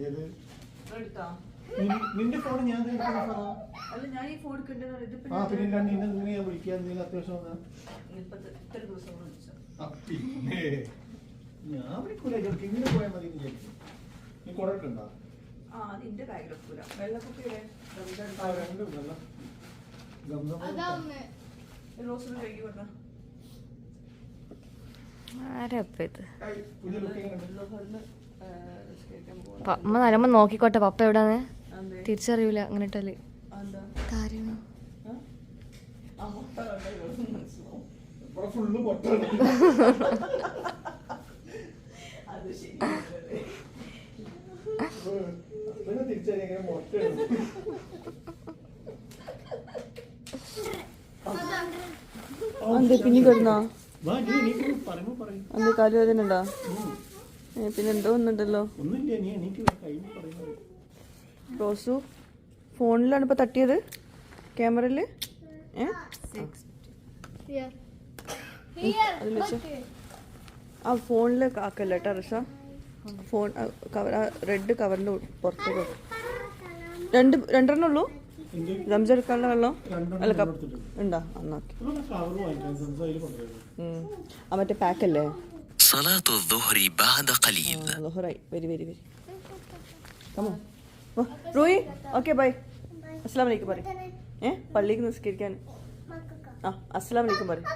ഏത്? നിന്റെ ഫോൺ ഞാൻ ആ? പിന്നെ നിന്നെ നീ ഞാൻ വിളിക്കാൻ നീ അത്യാവശ്യം വന്നാ? പിന്നെ ഞാൻ വിളിക്കൂല ഇടയ്ക്ക് ഇങ്ങനെ പോയാൽ മതി എന്ന് വിചാരിക്കും. നീ വെക്കൂല. വെള്ളക്കുപ്പിയുടെ റോസിന് കഴുകി കൊടുക്കാം ആരപ്പ ഇത് ഏയ്, പുതിയ ലുക്കിംഗ് ഉണ്ട് ലോഹറിന് നിസ്കരിക്കാൻ പോകണം പ- അമ്മ നോക്കിക്കോട്ടെ പപ്പ എവിടാന്ന്? തിരിച്ചറിയൂല അങ്ങനെ ഇട്ടാൽ. എന്താ പിന്നെ കിടന്നാ? വാ നീ എനിക്ക് പറയുമ്പോ പറയും. അതെ കാലുവേദന ഉണ്ടോ. പിന്നെ എന്തോ ഒന്നുണ്ടല്ലോ. റോസു ഫോണിലാണ് ഇപ്പൊ തട്ടിയത്? ക്യാമറയിൽ? ഏ? അതിൽ വെച്ചോ. ആ ഫോണിൽ ആക്കല്ല കേട്ടോ റിഷ? ഫോൺ കവർ റെഡ് കവറിന്റെ പുറത്തേക്ക്. രണ്ട് രണ്ടെണ്ണം ഉള്ളൂ? സംസെടുക്കാനുള്ള വെള്ളം? അല്ല ഉണ്ടോ? അന്നോക്കെ ആ മറ്റേ പാക്കല്ലേ? Come on Roy. Okay bye. അസ്സാം വലൈക്കും പറയും. ഏ? പള്ളിക്ക് നിസ്കരിക്കാൻ. ആ അസ്സാം വലൈക്കും പറയും.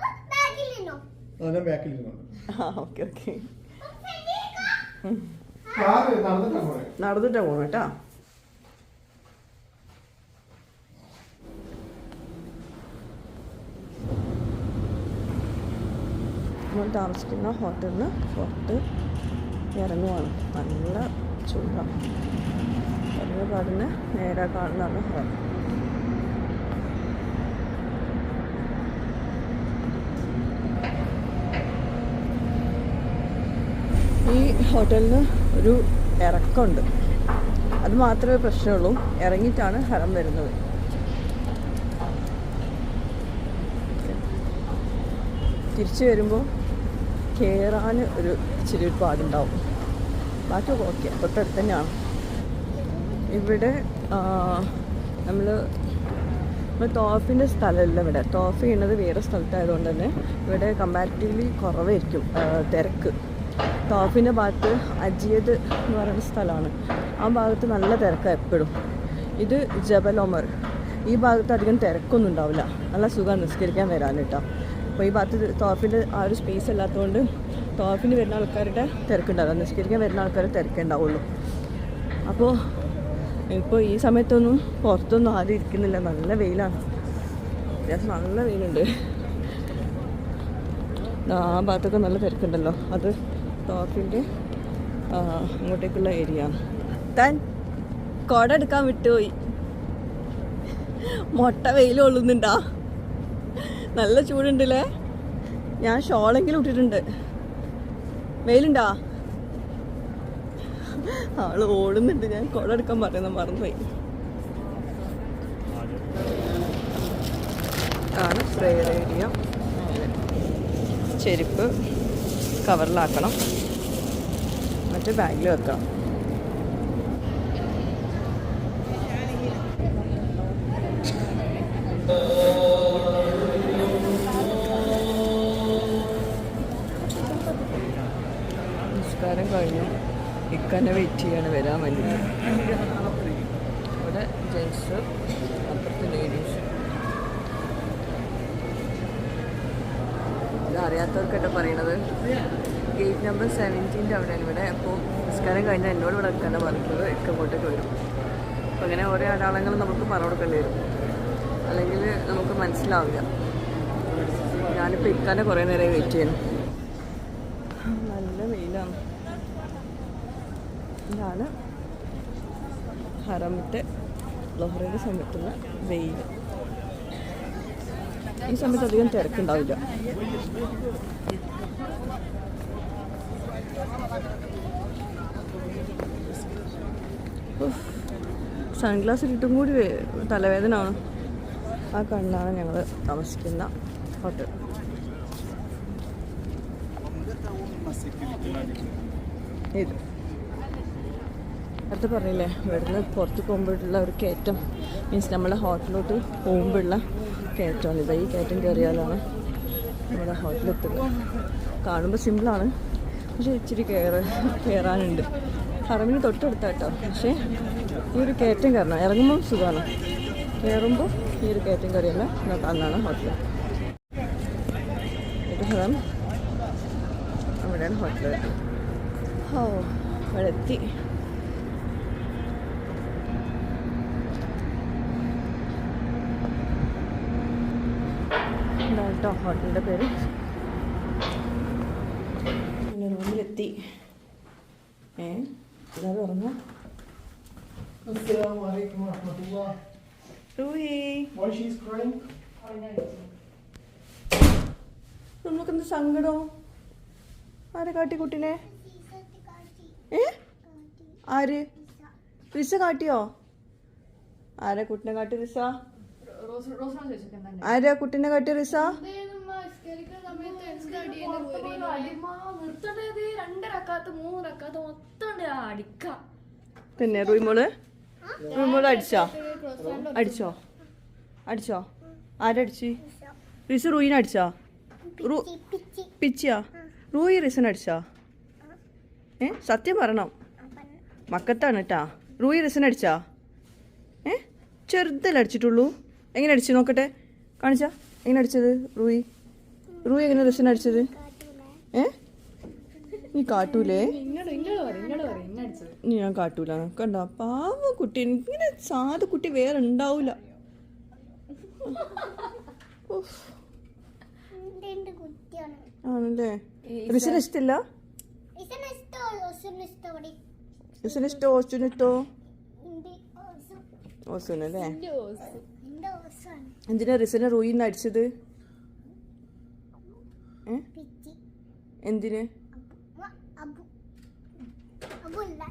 ആ ഓക്കെ ഓക്കെ. നടന്നിട്ടാ പോകണം കേട്ടോ. നമ്മൾ താമസിക്കുന്ന നിന്ന് പുറത്ത് ഇറങ്ങുവാണ്. നല്ല ചൂടാണ് ഇറങ്ങിയ പാടുന്ന നേരെ കാണുന്നതാണ് ഹോട്ടൽ. ഈ ഹോട്ടലിന് ഒരു ഇറക്കമുണ്ട്. അത് മാത്രമേ പ്രശ്നമുള്ളൂ. ഇറങ്ങിയിട്ടാണ് ഹരം വരുന്നത്. തിരിച്ചു വരുമ്പോൾ കയറാൻ ഒരു ഇച്ചിരി ഒരു പാടുണ്ടാവും. ബാക്കിയൊക്കെ ഓക്കെ തൊട്ടടുത്ത് തന്നെയാണ്. ഇവിടെ നമ്മൾ നമ്മൾ തോഫിന്റെ സ്ഥലമല്ല ഇവിടെ. തോഫ് ചെയ്യുന്നത് വേറെ സ്ഥലത്തായതുകൊണ്ട് തന്നെ ഇവിടെ കമ്പാരിറ്റീവ്ലി കുറവായിരിക്കും തിരക്ക്. തോഫിന്റെ ഭാഗത്ത് അജിയത് എന്ന് പറയുന്ന സ്ഥലമാണ്. ആ ഭാഗത്ത് നല്ല തിരക്കാണ് എപ്പോഴും. ഇത് ജബൽ ഒമർ. ഈ ഭാഗത്ത് അധികം തിരക്കൊന്നും ഉണ്ടാവില്ല. നല്ല സുഖം നിസ്കരിക്കാൻ വരാൻ അപ്പോൾ ഈ ഭാഗത്ത് തോഫിന്റെ ആ ഒരു സ്പേസ് അല്ലാത്തതുകൊണ്ട് തോഫിന് വരുന്ന ആൾക്കാരുടെ തിരക്കുണ്ടാവില്ല നിസ്കരിക്കാൻ വരുന്ന ആൾക്കാർ തിരക്കുണ്ടാവുള്ളൂ അപ്പോൾ ഇപ്പോൾ ഈ സമയത്തൊന്നും പുറത്തൊന്നും ആരും ഇരിക്കുന്നില്ല. നല്ല വെയിലാണ്. അത്യാവശ്യം നല്ല വെയിലുണ്ട്. ആ ഭാഗത്തൊക്കെ നല്ല തിരക്കുണ്ടല്ലോ. അത് ടോപ്പിന്റെ അങ്ങോട്ടേക്കുള്ള ഏരിയ താൻ കുട എടുക്കാൻ വിട്ടുപോയി. മുട്ട വെയിൽ കൊള്ളുന്നുണ്ടാ? നല്ല ചൂടുണ്ടല്ലേ? ഞാൻ ഷോളെങ്കിലും ഇട്ടിട്ടുണ്ട്. വെയിലുണ്ടാ? ആൾ ഓടുന്നുണ്ട്. ഞാൻ കുട എടുക്കാൻ പറയുന്ന മറന്നുപോയി. ആണ് പ്രേയർ ഏരിയ ചെരുപ്പ് കവറിലാക്കണം. മറ്റേ ബാഗിൽ വെക്കണം. നിസ്കാരം കഴിഞ്ഞു. ഇക്കന്നെ വെയിറ്റ് ചെയ്യാണ് വരാൻ വേണ്ടിയിട്ട് ഇവിടെ ജെൻസ് അപ്പുറത്ത് ലേഡീസ് അറിയാത്തവർക്കട്ടെ പറയണത്? ഗേറ്റ് നമ്പർ സെവന്റീന്റെ അവിടെയാണ് ഇവിടെ. അപ്പോൾ നിസ്കാരം കഴിഞ്ഞാൽ എന്നോട് ഇവിടെ ഇക്കന്നെ പറഞ്ഞിട്ടുള്ളത് ഇക്ക അങ്ങോട്ടേക്ക് വരും. അപ്പോൾ അങ്ങനെ ഓരോ അടയാളങ്ങൾ നമുക്ക് പറഞ്ഞു കൊടുക്കേണ്ടി വരും. അല്ലെങ്കിൽ നമുക്ക് മനസ്സിലാവില്ല. ഞാനിപ്പോൾ ഇക്കാനെ കുറേ നേരം വെയിറ്റ് ചെയ്യണം. വെയിലാണ് ഇതാണ്. ഹറമത്തെ ലോഹറയുടെ സമയത്തുള്ള വെയിൽ. ഈ സമയത്ത് അധികം തിരക്കുണ്ടാവില്ല. സൺഗ്ലാസ് ഇട്ടും കൂടി വേ- തലവേദന ആണ് ആ കണ്ണാണ് ഞങ്ങൾ താമസിക്കുന്ന ഹോട്ടൽ. ഇത്. അടുത്ത് പറഞ്ഞില്ലേ ഇവിടുന്ന് പുറത്ത് പോകുമ്പോഴുള്ള ഒരു കയറ്റം. മീൻസ് നമ്മളെ ഹോട്ടലിലോട്ട് പോകുമ്പോഴുള്ള കയറ്റമാണ്. ഇത് ഈ കയറ്റം കയറിയാലാണ് നമ്മുടെ ഹോട്ടലെത്തുന്നത്. കാണുമ്പോൾ സിമ്പിളാണ് പക്ഷേ ഇച്ചിരി കയറ് കയറാനുണ്ട്. ഹറമിന് തൊട്ടടുത്ത കേട്ടോ പക്ഷേ ഈ ഒരു കയറ്റം കയറണം ഇറങ്ങുമ്പോൾ സുഖമാണ്. കയറുമ്പോൾ ഈ ഒരു കയറ്റം കയറിയല്ല അന്നാണ് ഹോട്ടൽ ഹറം അവിടെയാണ് ഹോട്ടൽ ഓ ഇവിടെ എത്തി ഇതാണ് കേട്ടോ ഹോട്ടലിന്റെ പേര്. പിന്നെ റൂമിലെത്തി. ഏ she's crying? നമുക്കെന്ത് സങ്കടം? ആരെ കാട്ടി കുട്ടിനെ ഏ? ആര്? റിസ കാട്ടിയോ? ആരാ കുട്ടിനെ കാട്ടി റിസ? ആരാ കുട്ടിനെ കാട്ടി റിസ? പിന്നെ റൂമോൾ റൂമോൾ അടിച്ചോ? അടിച്ചോ? അടിച്ചോ? ആരടിച്ചു റിസ റൂയിനെ അടിച്ചോ? റൂ പിച്ചിയാ? റൂയി റിസൻ അടിച്ചോ? ഏ? സത്യം പറയണം. മക്കത്താണ് കേട്ടാ റൂയി റിസൻ അടിച്ചാ? ഏ? ചെറുതല്ലേ അടിച്ചിട്ടുള്ളൂ. എങ്ങനെ അടിച്ചു നോക്കട്ടെ? കാണിച്ചാ. എങ്ങനെ അടിച്ചത് റൂയി? റൂയി എങ്ങനെ റിസൻ അടിച്ചത്? ഏ? നീ കാട്ടൂലേ? നീ ഞാൻ കാട്ടൂല. കണ്ട? പാവ കുട്ടി. ഇങ്ങനെ സാധു കുട്ടി വേറെ ഉണ്ടാവൂല. ഉഫ്. കുട്ടിയാണ്. ആണല്ലേ? റിസിന് ഇഷ്ടമില്ല ഇസന ഇഷ്ടോ ഓസിന് ഇഷ്ടോ ഓസുന് അല്ലേ എന്തിനാ റിസിനെ റൂയിന്ന് അടിച്ചത്? എന്തിന്?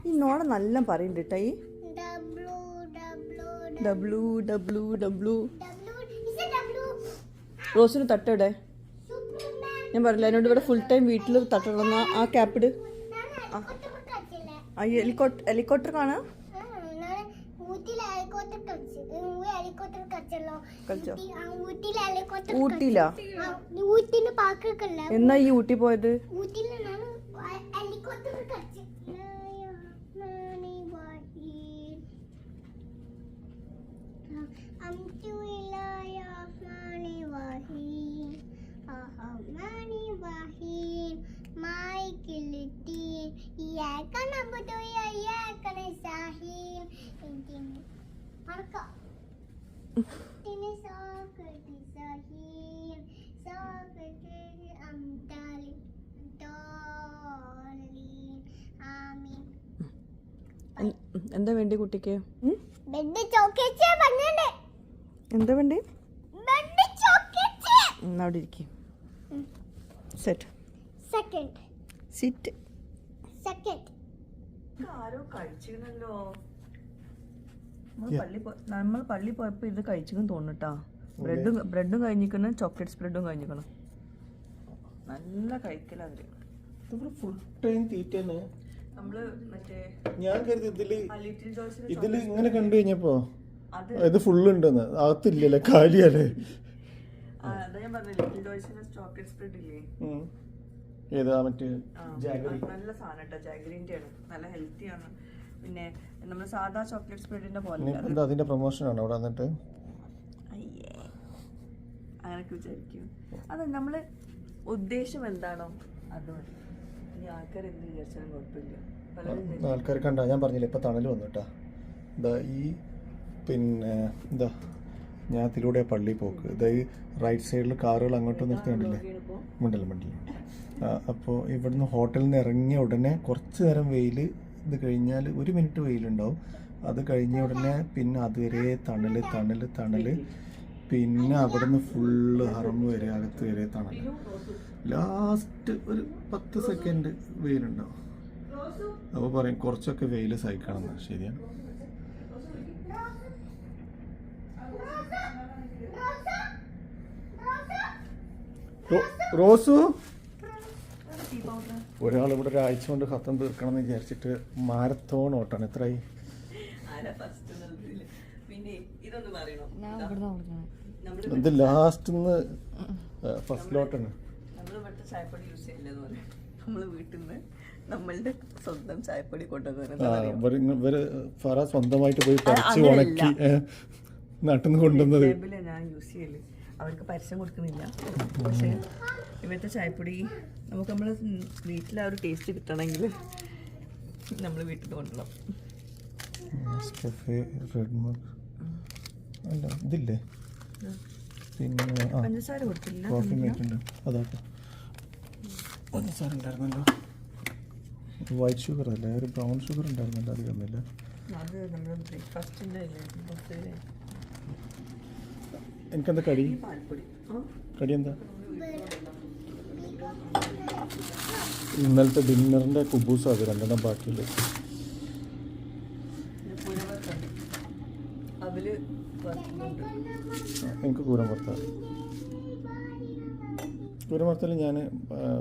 ഈ നോട നല്ല പറയുന്നുണ്ട് കേട്ടാ ഈ W W W W W W Isa W റോസിന് തട്ടടെ ഞാൻ പറഞ്ഞില്ല എന്നോട് ഇവിടെ ഫുൾ ടൈം വീട്ടിൽ തട്ടണം ആ ക്യാപ്പിട് ഞാൻ ഹെലികോപ്റ്റർ ഹെലികോപ്റ്റർ കാണാം? ഞാൻ ഈ ഊട്ടി പോയത്? കളിച്ചല്ലോ ഊട്ടി- ആ, ഊട്ടിയിൽ ഹെലികോപ്റ്റർ ഊട്ടിയിലാ ഊട്ടിന്ന് പാർക്കൊക്കെ അല്ലേ എന്നാ ഈ ഊട്ടി പോയത് ഊട്ടിയിൽ നിന്നാണ് ഹെലികോപ്റ്റർ കളിച്ചത് ആമീൻ എൻ- എന്താ വേണ്ടി കുട്ടിക്ക്? എന്താ വേണ്ടി? അവിടെ ഇരിക്കും. സെറ്റ്. സെക്കൻഡ്. Sit second. ആരോ കഴിച്ചിരുന്നല്ലോ. നമ്മൾ പള്ളി പോയപ്പോ ഇത് കഴിച്ചെന്ന് തോന്നിട്ടാ ബ്രെഡും ബ്രെഡും കഴിഞ്ഞിക്കണം ചോക്ലേറ്റ് സ്പ്രെഡും കഴിഞ്ഞിക്കണം നല്ല കഴിക്കല അവർ. ഇതിവിടെ ഫുൾ ടൈം തീറ്റയാണ്. നമ്മൾ മറ്റേ ഞാൻ കരുതി ഇതിൽ ലിറ്റിൽ ജോയ്സിന് ഇതിൽ ഇങ്ങനെ കണ്ടു കഴിഞ്ഞപ്പോ അത് ഇത് ഫുള്ള് ഉണ്ടെന്ന്. അകത്തില്ലല്ലേ കാലിയല്ലേ? ഞാൻ പറഞ്ഞ ലിറ്റിൽ ജോയ്സിന് ചോക്ലേറ്റ് സ്പ്രെഡ് ഇല്ലേ ഏതാ മറ്റേ ആ, നല്ല സാധനം കേട്ടോ ജാഗ്രീന്റെ ആണ്. നല്ല ഹെൽത്തി ആണ്. പിന്നെ നമ്മൾ സാധാ ചോക്ലേറ്റ് സ്പ്രെഡിന്റെ പോലെ എന്താ അതിന്റെ പ്രൊമോഷൻ ആണോ അവിടെ വന്നിട്ട്? അയ്യേ. അങ്ങനൊക്കെ വിചാരിക്കും. അത് നമ്മൾ ഉദ്ദേശം എന്താണോ അത് ഇനി ആൾക്കാർ എന്ത് വിചാരിച്ചാലും കുഴപ്പമില്ല. ആൾക്കാർ കണ്ട ഞാൻ പറഞ്ഞില്ല ഇപ്പൊ തണൽ വന്നു കേട്ടാ ഈ പിന്നെ എന്താ ഞാൻ അതിലൂടെ പള്ളി പോക്ക്. അതായത് റൈറ്റ് സൈഡിൽ കാറുകൾ അങ്ങോട്ട് നിർത്തി കണ്ടില്ലേ? മിണ്ടല്ല മണ്ടല്ല അപ്പോൾ ഇവിടുന്ന് ഹോട്ടലിൽ നിന്ന് ഇറങ്ങിയ ഉടനെ കുറച്ച് നേരം വെയിൽ ഇത് കഴിഞ്ഞാൽ ഒരു മിനിറ്റ് വെയിലുണ്ടാവും. അത് കഴിഞ്ഞ ഉടനെ പിന്നെ അതുവരെ തണൽ തണൽ തണൽ പിന്നെ അവിടുന്ന് ഫുള്ള് ഹറമ്പ് വരെ അകത്ത് വരെ തണൽ ലാസ്റ്റ് ഒരു പത്ത് സെക്കൻഡ് വെയിലുണ്ടാവും. അപ്പോൾ പറയും കുറച്ചൊക്കെ വെയിൽ സഹിക്കണം ശരിയാണ് റോസു? ടീ പൗഡർ ഒരാൾ ഇവിടെ ഒരാഴ്ച കൊണ്ട് ഹത്തം തീർക്കണം എന്ന് വിചാരിച്ചിട്ട് മാരത്തോൺ ഓട്ടാണ്. എത്രയായി എന്ത് ഇത് ലാസ്റ്റ് ഫസ്റ്റ് ലോട്ടാണ്. നമ്മൾ ഇവിടുത്തെ ചായപ്പൊടി യൂസ് ചെയ്യില്ലെന്ന് പറയാം. നമ്മൾ വീട്ടിൽ നമ്മളുടെ സ്വന്തം ചായപ്പൊടി ഫറ സ്വന്തമായിട്ട് പോയി പറിച്ച് ഉണക്കി നാട്ടിൽ നിന്ന് കൊണ്ടുവന്നത്? ഞാൻ യൂസ് ചെയ്യൽ. അവർക്ക് പരസ്യം കൊടുക്കുന്നില്ല പക്ഷേ ഇവിടുത്തെ ചായപ്പൊടി നമുക്ക് നമ്മൾ വീട്ടിൽ ആ ഒരു ടേസ്റ്റ് കിട്ടണമെങ്കിൽ നമ്മൾ വീട്ടിൽ നിന്ന് മഗ് അല്ല ഇതില്ലേ? പിന്നെ പഞ്ചസാര കൊടുത്തില്ല കോഫി മേറ്റ് ഉണ്ട്. അതാട്ടോ. പഞ്ചസാര ഉണ്ടായിരുന്നല്ലോ വൈറ്റ് ഷുഗർ അല്ലേ? ഒരു ബ്രൗൺ ഷുഗർ ഉണ്ടായിരുന്നല്ലോ അത് തന്നില്ല അത് നമ്മൾ ബ്രേക്ക്ഫാസ്റ്റിന്റെ ഇല്ലേ എനിക്കെന്താ കടി? കടി എന്താ ഇന്നലത്തെ ഡിന്നറിന്റെ കുബൂസ് അത് രണ്ടെണ്ണം ബാക്കിയുണ്ട് എനിക്ക് കൂരം വറുത്ത കൂരം വറുത്തൽ ഞാൻ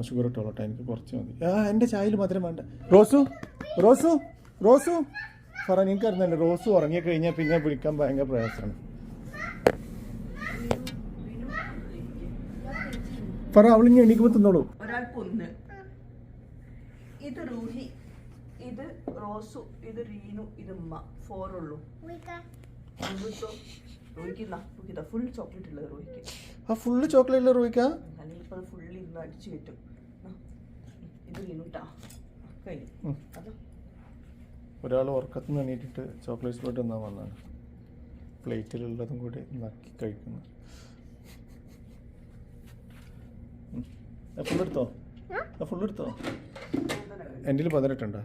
ഷുഗർ ഇട്ടോളട്ടെ എനിക്ക് കുറച്ച് മതി. ആ എന്റെ ചായയിൽ മധുരം വേണ്ട. റോസു റോസു റോസു. പറ നിനക്കറിഞ്ഞല്ലോ റോസു ഉറങ്ങിക്കഴിഞ്ഞാൽ പിന്നെ വിളിക്കാൻ ഭയങ്കര പ്രയാസമാണ്. പറ അവളിങ്ങി എണീക്കുമ്പോൾ തിന്നോളൂ. ഒരാൾ പൊന്ന് ഇത് റൂഹി ഇത് റോസു ഇത് റീനു ഇത് ഉമ്മ. ഫുൾ ചോക്ലേറ്റ് ഉള്ളത് റൂഹിക്ക്. ആ ഫുള്ള് അല്ലെങ്കിൽ ഇപ്പോൾ അടിച്ചു കയറ്റും. ഇത് റീനുട്ടാ കഴിഞ്ഞു. ഒരാൾ ഉറക്കത്തിൽ നിന്ന് എണീറ്റിട്ട് ചോക്ലേറ്റ് സ്പോട്ട് തിന്നാൻ വന്നാണ് പ്ലേറ്റിലുള്ളതും കൂടി നക്കി കഴിക്കുന്നു. ഫുള്ളെടുത്തോ ഫുൾ എടുത്തോ? എന്റെ പതിനെട്ടുണ്ടോ.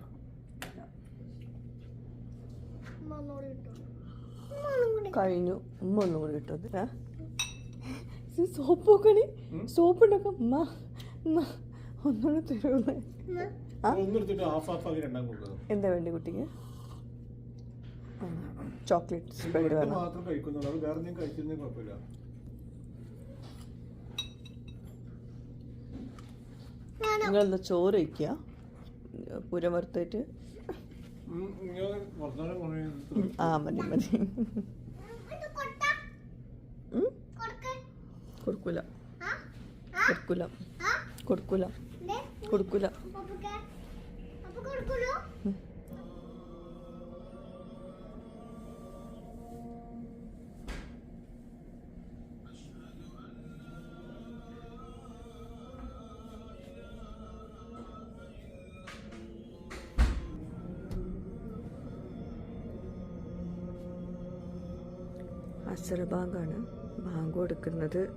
കഴിഞ്ഞു. ഉമ്മ ഒന്നും കൂടി കിട്ടും സോപ്പ് നോക്കണി. സോപ്പ് ഉണ്ടാക്കാം? ഉമ്മ ഒന്നുകൂടെ തരുമേ ആ? ഒന്നെടുത്തിട്ട് ഹാഫ് ഹാഫ് ആക്കി രണ്ടാം കൊടുക്കുന്നത് എന്താ വേണ്ടി കുട്ടിക്ക്? ചോക്ലേറ്റ് സ്പ്രെഡ് വേണം. നിങ്ങളെന്താ ചോറ് വയ്ക്കുക പുര വറുത്തിട്ട് ആ മതി മതി? കൊടുക്കൂല. കൊടുക്കൂല. കൊടുക്കൂല. കൊടുക്കൂല. അസർ ബാങ്കാണ്. ബാങ്ക് കൊടുക്കുന്നത്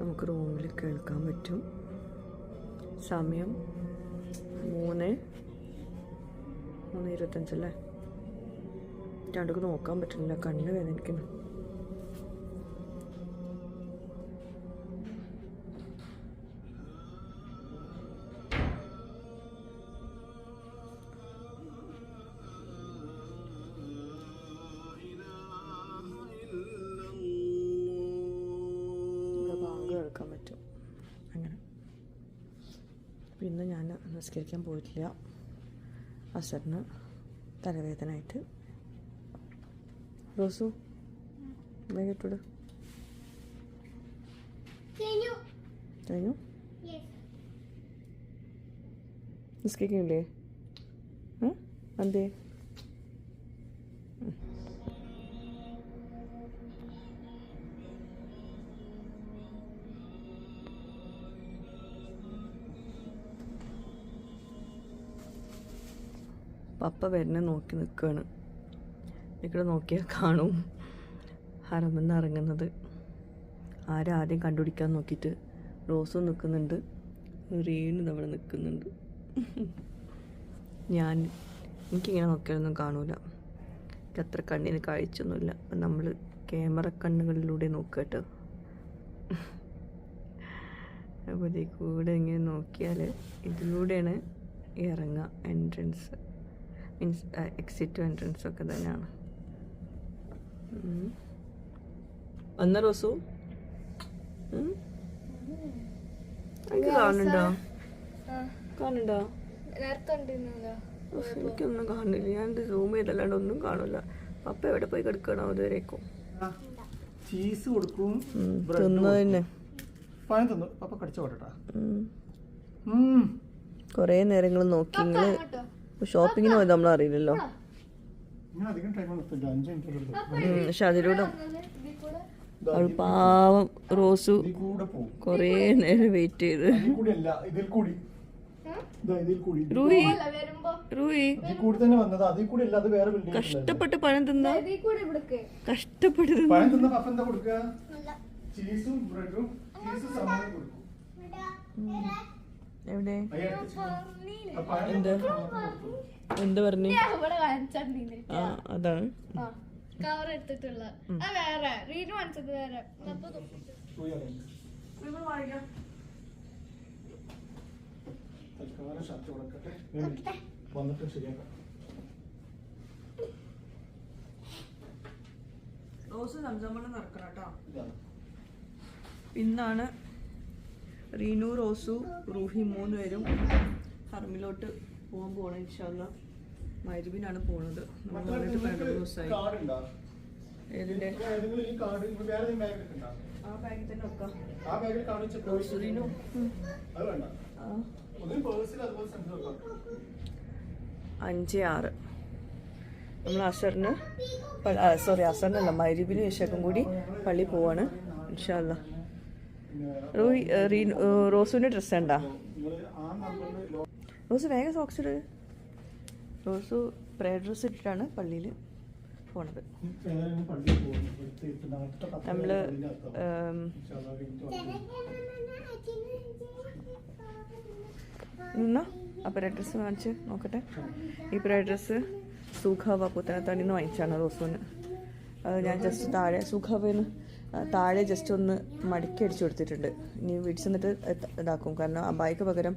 നമുക്ക് റൂമിൽ കേൾക്കാൻ പറ്റും. സമയം മൂന്ന് മൂന്ന് ഇരുപത്തഞ്ചല്ലേ? രണ്ടുക്ക് നോക്കാൻ പറ്റുന്നില്ല. കണ്ണ് വേദനിക്കുന്നു. ഞാൻ നിസ്കരിക്കാൻ പോയിട്ടില്ല. അസറിന് തലവേദന ആയിട്ട് റോസു വൈകിട്ടോട് കഴിഞ്ഞു. നിസ്കരിക്കുന്നില്ലേ? ഏ? എന്തേ? പപ്പ വരുന്ന നോക്കി നിൽക്കുകയാണ് ഇവിടെ നോക്കിയാൽ കാണും. ഹറമെന്ന് ഇറങ്ങുന്നത്. ആരാദ്യം കണ്ടുപിടിക്കാൻ നോക്കിയിട്ട്. റോസും നിൽക്കുന്നുണ്ട് റീനും അവിടെ നിൽക്കുന്നുണ്ട് ഞാൻ എനിക്കിങ്ങനെ നോക്കിയാലൊന്നും കാണൂല. എനിക്ക് അത്ര കണ്ണിന് കാഴ്ചയൊന്നുമില്ല. അപ്പം നമ്മൾ ക്യാമറ കണ്ണുകളിലൂടെ നോക്കുക കേട്ടോ. കൂടെ ഇങ്ങനെ നോക്കിയാൽ ഇതിലൂടെയാണ് ഇറങ്ങുക എൻട്രൻസ് മീൻസ് എക്സിറ്റ് എൻട്രൻസ് ഒക്കെ തന്നെയാണ്. വന്ന റോസു? എനിക്ക് കാണുന്നുണ്ടോ? എനിക്കൊന്നും കാണില്ല ഞാൻ സൂം ചെയ്തല്ലാണ്ട് ഒന്നും കാണില്ല പപ്പ എവിടെ പോയി കിടക്കണോ അതുവരേക്കും ചീസ് കൊടുക്കും പഴം തിന്നു. പപ്പ കടിച്ചു. കുറേ നേരങ്ങൾ നോക്കി ഷോപ്പിങ്ങിന് പോയത് നമ്മൾ അറിയില്ലല്ലോ. ഞാൻ അധികം ടൈം അഞ്ച് മിനിറ്റ് എടുത്തു? ഉം, പക്ഷെ അതിലൂടെ അവൾ പാവം റോസു കൊറേ കൂടെ കുറേ നേരം വെയിറ്റ് ചെയ്ത്. വേറെ ബിൽഡിംഗ് കഷ്ടപ്പെട്ട് പണം തിന്ന? കഷ്ടപ്പെട്ട് തിന്ന? എവിടെ? എന്ത് എന്ത് പറഞ്ഞു? ആ അതാണ് ആ കവർ എടുത്തിട്ടുള്ള. ആ വേറെ. റീന് കാണിച്ചത് വേറെ. വന്നിട്ട് ശരിയാക്കാം. റോസ് സംസമ്മളം നടക്കണം കേട്ടോ. ഇന്നാണ് റീനു റോസു റൂഹി മൂന്ന് പേരും ഹർമിലോട്ട് പോകാൻ പോകണം ഇൻഷാല്ല മരുവിനാണ് പോണത്. നമ്മൾ വന്നിട്ട് ദിവസമായി ആ ബാഗിൽ തന്നെ വെക്കാം. റീനു. അഞ്ച് ആറ്. നമ്മൾ അസറിന് സോറി അസറിനല്ല മരുവിന് ശേഷം കൂടി പള്ളി പോവാണ് ഇൻഷാല്ല റൂഹി ഡ്രസ് റോസുവിന്റെ ഡ്രസ്സ് ഉണ്ടാ? റോസ് വേഗം സോക്സ് ഇട്. റോസു പ്രേ ഡ്രസ് ഇട്ടിട്ടാണ് പള്ളിയിൽ പോണത് നമ്മൾ നമ്മൾ. നിന്ന ആ പ്രേ ഡ്രസ്സ് കാണിച്ച് നോക്കട്ടെ. ഈ പ്രേ ഡ്രസ്സ് സുഖാവ. പുത്തനത്താണിന്ന് വാങ്ങിച്ചാണ് റോസുവിന്. അത് ഞാൻ ജസ്റ്റ് താഴെ സുഖാവന്ന് താഴെ ജസ്റ്റ് ഒന്ന് മടക്കി അടിച്ചു കൊടുത്തിട്ടുണ്ട്. ഇനി വീട്ടിൽ ചെന്നിട്ട് ഇതാക്കും. കാരണം ആ ബൈക്ക് പകരം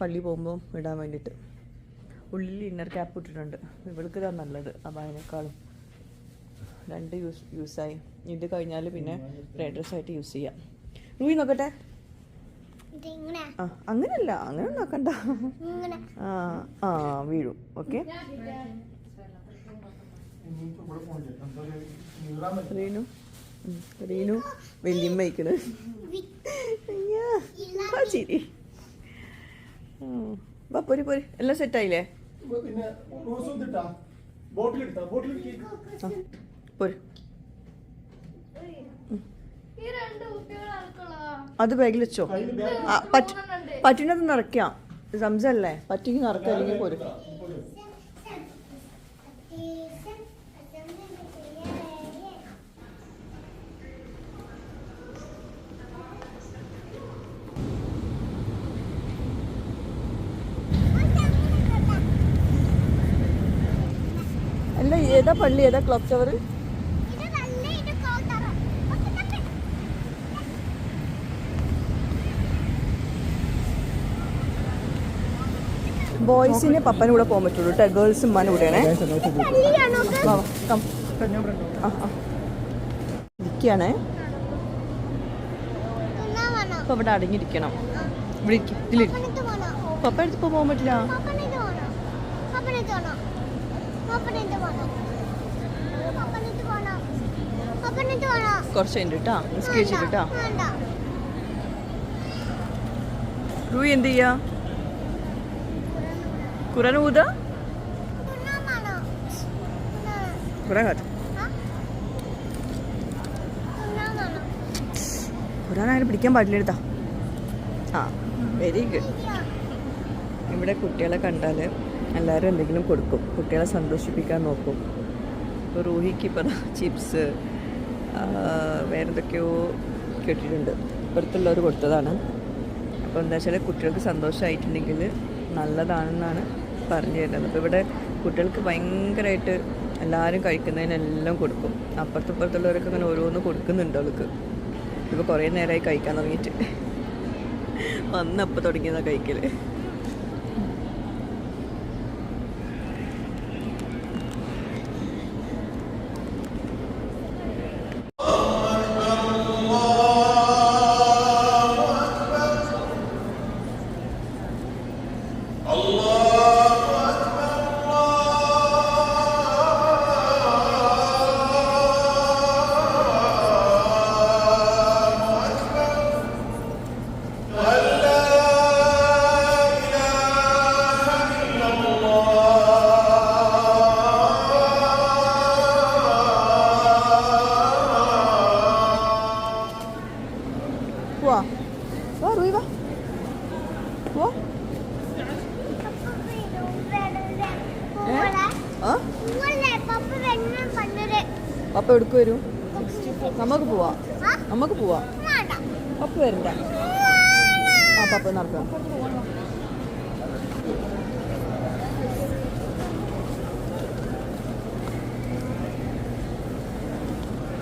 പള്ളി പോകുമ്പോൾ ഇടാൻ വേണ്ടിയിട്ട്. ഉള്ളിൽ ഇന്നർ ക്യാപ്പ് ഇട്ടിട്ടുണ്ട്. ഇവൾക്ക് ഇതാണ് നല്ലത് ആ ബാഗിനേക്കാളും രണ്ട് യൂസ് യൂസായി ഇത് കഴിഞ്ഞാൽ പിന്നെ ആയിട്ട് യൂസ് ചെയ്യാം. റൂയി നോക്കട്ടെ? ആ അങ്ങനല്ല. അങ്ങനെ നോക്കണ്ട. ഇങ്ങനെ. ആ ആ വീഴും. ഓക്കെ റീനു? റീനു വല്യമ്മ അയക്കണ്. ചിരി. വാ പോരി പോരി. എല്ലാം സെറ്റായില്ലേ പോര്. അത് ബാഗിൽ വെച്ചോ. പറ്റുന്നത് നിറയ്ക്കാം. സംസല്ലേ പറ്റിക്ക് നിറക്കാം അല്ലെങ്കിൽ പോരും. അല്ല ഏതാ പള്ളി? ഏതാ ക്ലോക്ക് ടവർ ബോയ്സിന് പപ്പനും കൂടെ പോകാൻ പറ്റുള്ളൂ കേട്ടോ ഗേൾസ് ഉമ്മാനും കൂടെയാണേ. അപ്പൊ ഇരിക്കുകയാണേ. വേണോ ഇവിടെ അടങ്ങിയിരിക്കണം. ഇവിടെ ഇരിക്കും ഇതിലിരിക്ക്. പപ്പ എടുത്ത് പോകാൻ പറ്റില്ല. കുറച്ച് കഴിഞ്ഞിട്ട് കേട്ടോ നിസ്കരിച്ചിട്ട് കേട്ടോ വേണ്ട റൂയി എന്ത് ചെയ്യാ? ഖുറാൻ ഊത? തിന്നാൻ വേണോ തിന്നാൻ ഖുറാൻ കാത്ത്. ആ? തിന്നാൻ ഖുറാൻ ആരും പിടിക്കാൻ പാടില്ല എടുത്താ ആ വെരി ഗുഡ് ഇവിടെ കുട്ടികളെ കണ്ടാൽ എല്ലാവരും എന്തെങ്കിലും കൊടുക്കും. കുട്ടികളെ സന്തോഷിപ്പിക്കാൻ നോക്കും. ഇപ്പോൾ റൂഹിക്ക് ഇപ്പം ചിപ്സ് വേറെ എന്തൊക്കെയോ കേട്ടിട്ടുണ്ട് ഇപ്പുറത്തുള്ളവർ കൊടുത്തതാണ്. അപ്പോൾ എന്താ വെച്ചാൽ കുട്ടികൾക്ക് സന്തോഷമായിട്ടുണ്ടെങ്കിൽ നല്ലതാണെന്നാണ് പറഞ്ഞു തരുന്നത്. അപ്പോൾ ഇവിടെ കുട്ടികൾക്ക് ഭയങ്കരമായിട്ട് എല്ലാവരും കഴിക്കുന്നതിനെല്ലാം കൊടുക്കും. അപ്പുറത്തും ഇങ്ങനെ ഓരോന്ന് കൊടുക്കുന്നുണ്ട് അവൾക്ക്. ഇപ്പോൾ കുറേ നേരമായി കഴിക്കാൻ തുടങ്ങിയിട്ട്. വന്നപ്പോൾ തുടങ്ങിയതാണ് കഴിക്കൽ നടക്കാം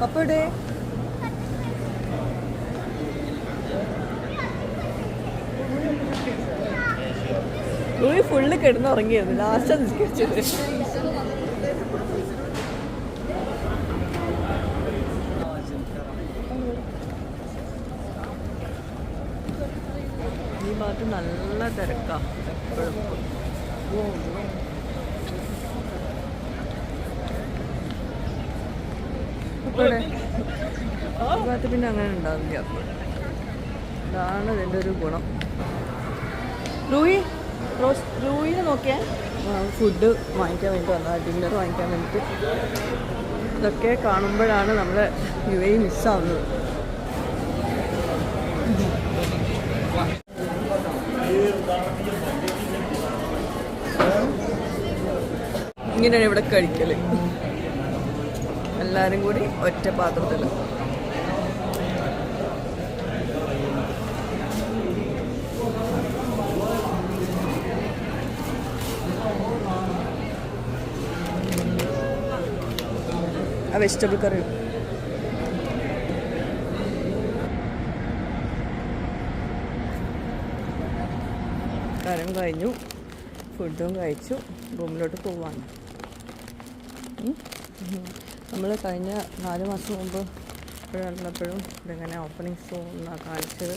പപ്പ എവിടെ ലൂയി ഫുള്ള് കിടന്നുറങ്ങിയായിരുന്നു ലാസ്റ്റ് നിസ്കരിച്ചത് ഈ ഭാഗത്ത് നല്ല തിരക്കാ എപ്പോഴും ഇവിടെ ഈ അങ്ങനെ ഉണ്ടാവില്ല. ഇതാണ് ഇതിന്റെ ഒരു ഗുണം. റൂയി റോസ് റൂയിനെ നോക്കിയാൽ ഫുഡ് വാങ്ങിക്കാൻ വേണ്ടി വന്നത് ഡിന്നർ വാങ്ങിക്കാൻ വേണ്ടിയിട്ട് ഇതൊക്കെ കാണുമ്പോഴാണ് നമ്മൾ യു എ മിസ്സാവുന്നത് ഇങ്ങനെയാണ് ഇവിടെ കഴിക്കൽ. എല്ലാവരും കൂടി ഒറ്റ പാത്രത്തിൽ വെജിറ്റബിൾ കറി. കരം കഴിഞ്ഞു. ഫുഡും കഴിച്ചു. റൂമിലോട്ട് പോവാണ്. നമ്മൾ കഴിഞ്ഞ നാല് മാസം മുമ്പ് ഇപ്പോഴുള്ളപ്പോഴും ഇതെങ്ങനെ ഓപ്പണിംഗ് സോൺ എന്നാണ് കാണിച്ചത്.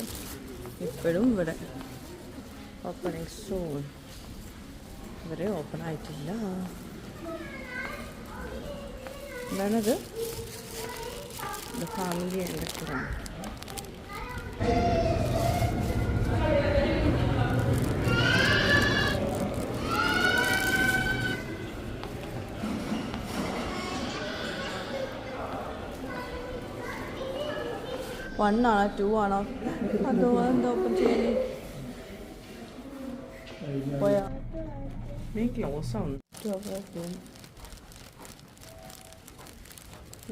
ഇപ്പോഴും ഇവിടെ ഓപ്പണിംഗ് സോൺ ഇവരെ ഓപ്പൺ ആയിട്ടില്ല. എന്താണത്? ഫാമിലി റെസ്റ്റോറന്റ് വൺ ആണോ? ടു ആണോ? അതോ എന്താ ഓപ്പൺ ചെയ്യുന്നത് പോയാ? നീ ക്ലോസ് ആണ്.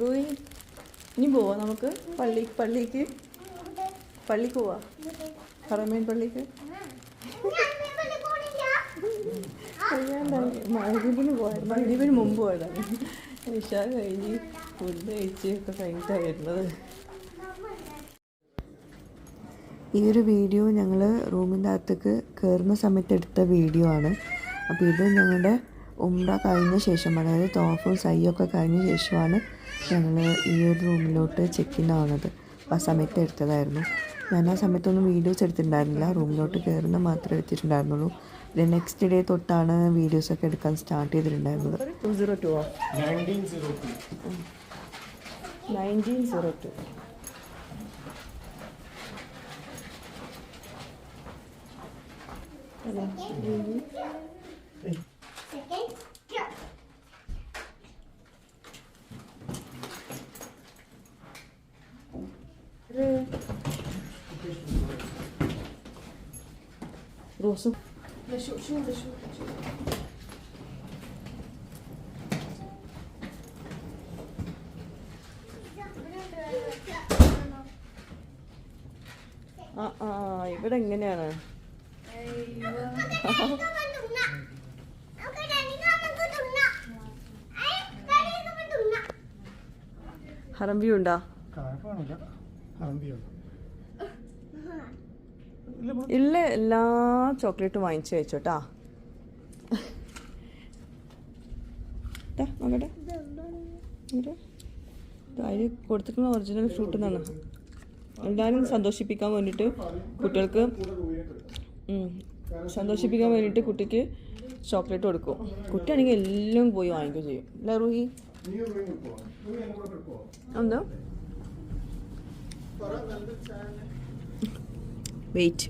റൂയി ഇനി പോവാ നമുക്ക്. പള്ളി പള്ളിക്ക്. പള്ളിക്ക് പോവാ. പറമേൻ പള്ളിക്ക്. കഴിയാണ്ടായി മഴദീപിന് പോയത് മഴദീപിന് മുമ്പ് പോയതാണ് നിഷ കഴിഞ്ഞ് ഫുഡ് കഴിച്ച് ഒക്കെ കഴിഞ്ഞിട്ടാണ് വരുന്നത്. ഈ ഒരു വീഡിയോ ഞങ്ങൾ റൂമിന്റെ അകത്തേക്ക് കയറുന്ന സമയത്ത് എടുത്ത വീഡിയോ ആണ്. അപ്പോൾ ഇത് ഞങ്ങളുടെ ഉംറ കഴിഞ്ഞ ശേഷം അതായത് തോഫും സയ്യൊക്കെ കഴിഞ്ഞ ശേഷമാണ് ഞങ്ങൾ ഈ ഒരു റൂമിലോട്ട് ചെക്ക് ഇൻ ആവുന്നത്. ആ സമയത്ത് എടുത്തതായിരുന്നു. ഞാൻ ആ സമയത്തൊന്നും വീഡിയോസ് എടുത്തിട്ടുണ്ടായിരുന്നില്ല. റൂമിലോട്ട് കയറുന്ന മാത്രമേ എടുത്തിട്ടുണ്ടായിരുന്നുള്ളൂ. പിന്നെ നെക്സ്റ്റ് ഡേ തൊട്ടാണ് വീഡിയോസൊക്കെ എടുക്കാൻ സ്റ്റാർട്ട് ചെയ്തിട്ടുണ്ടായിരുന്നത്. Two zero two. Nineteen zero two. Nineteen zero two റോസും ആ ആ ഇവിടെ എങ്ങനെയാണ്? ഹറം വ്യൂ ഉണ്ടോ? കാണില്ല അറബിയാണ് ഇല്ല എല്ലാ ചോക്ലേറ്റും വാങ്ങിച്ചു കഴിച്ചോട്ടാ. ദാ, നോക്കട്ടെ. അതിൽ കൊടുത്തിട്ടുള്ള ഒറിജിനൽ ഫ്രൂട്ട് എന്നാണ് എല്ലാവരും സന്തോഷിപ്പിക്കാൻ വേണ്ടിയിട്ട് കുട്ടികൾക്ക് സന്തോഷിപ്പിക്കാൻ വേണ്ടിയിട്ട് കുട്ടിക്ക് ചോക്ലേറ്റ് കൊടുക്കും. കുട്ടിയാണെങ്കിൽ എല്ലാം പോയി വാങ്ങിക്കുകയും ചെയ്യും. അല്ലേ റൂഹി? എന്താ വെയിറ്റ്.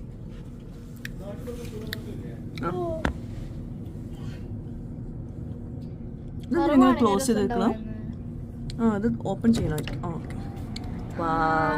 ക്ലോസ് ചെയ്ത് വെക്കണം ആ അത് ഓപ്പൺ ചെയ്യണമായിരിക്കും ആ ഓക്കെ. വാവ്